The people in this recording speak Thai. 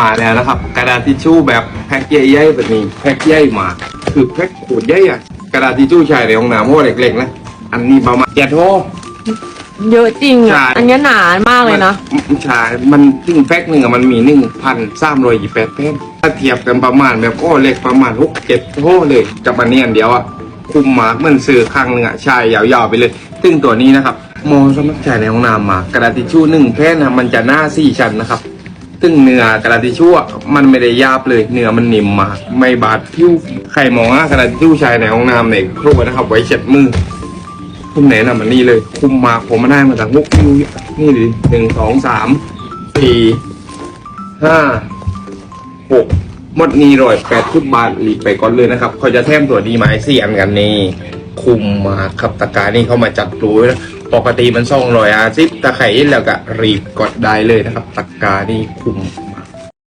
มาแล้วนะครับ กระดาษทิชชู่แบบแพ็คใหญ่ๆแบบนี้แพ็คใหญ่มา คือแพ็คขวดใหญ่อะกระดาษทิชชู่ใช้ในห้องน้ำโม่เล็กๆนะอันนี้ประมาณเจ็ดโท่เยอะจริงใช่ อะ อันเนี้ยหนามากเลยนะ มันใช่มันถึงแพ็คหนึ่งอะมันมีหนึ่งพันสามร้อยยี่แปดแผ่นถ้าเทียบกันประมาณแบบโอ้เล็กประมาณหกเจ็ดโท่เลยกับอันนี้อันเดียวอะคุมมากเหมันซื้อครั้งหนึ่งอะใช่ยาวๆไปเลยซึ่งตัวนี้นะครับมองสมัครใจในห้องน้ำมากระดาษทิชชู่หนึ่งแผ่นนะมันจะหน้าสี่ชั้นนะครับ ซึ่งเนื้อกระดาษทิชชู่อะมันไม่ได้ยาบเลยเนื้อมันนิ่มมากไม่บาดผิวใครมองว่ากระดาษทิชชู่ใช้ในห้องน้ำในครัวนะครับ ไว้เช็ดมือผมแนนำมันนี่เลย คุ้มมากผมมาได้มาจากมุกคิวนี่ดิหนึ่งสองสามสี่ห้าหกหมดนี้ร้อยแปดสิบบาทหลีกไปก่อนเลยนะครับเขาจะแถมตัวดีไม้เสียนกันนี่ คุมมากครับตะกร้านี่เขามาจัดรู้นะ ปกติมันส่องรอยอาซิปตะไคร้แล้วก็รีบกดได้เลยนะครับตะกกานี่คุมม